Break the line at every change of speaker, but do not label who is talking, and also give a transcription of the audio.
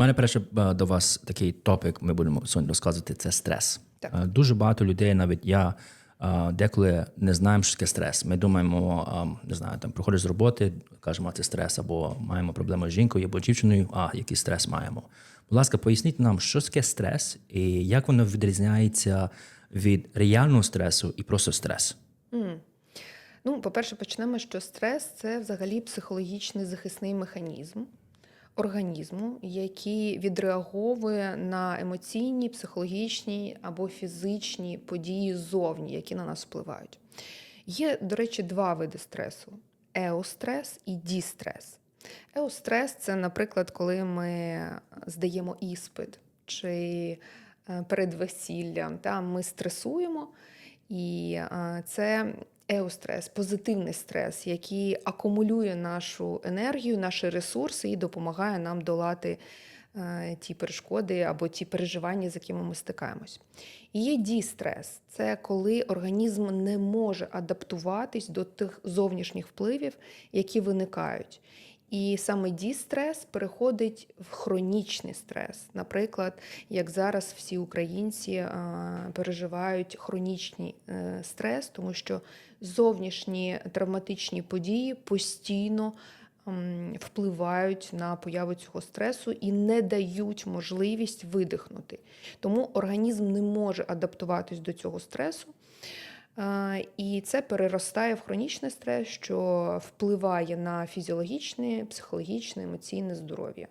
У мене перше е, до вас такий топік, ми будемо сьогодні розказувати, це стрес.
Так.
Е, Дуже багато людей, навіть я е, деколи не знаємо, що таке стрес. Ми думаємо, не знаю, там приходиш з роботи, кажемо, а це стрес, або маємо проблему з жінкою або дівчиною, а який стрес маємо. Будь ласка, поясніть нам, що таке стрес і як воно відрізняється від реального стресу і просто стрес.
Ну, по-перше, почнемо, що стрес це взагалі психологічний захисний механізм організму, який відреаговує на емоційні, психологічні або фізичні події ззовні, які на нас впливають. Є, до речі, два види стресу: еострес і дістрес. Еострес це, наприклад, коли ми здаємо іспит чи е, перед весіллям, та, ми стресуємо, і е, це еострес, позитивний стрес, який акумулює нашу енергію, наші ресурси і допомагає нам долати е, ті перешкоди або ті переживання, з якими ми стикаємось. І є дістрес це коли організм не може адаптуватись до тих зовнішніх впливів, які виникають. І саме дістрес переходить в хронічний стрес. Наприклад, як зараз всі українці переживають хронічний е, стрес, тому що зовнішні травматичні події постійно впливають на появу цього стресу і не дають можливість видихнути. Тому організм не може адаптуватись до цього стресу. Е, І це переростає в хронічний стрес, що впливає на фізіологічне, психологічне, емоційне здоров'я.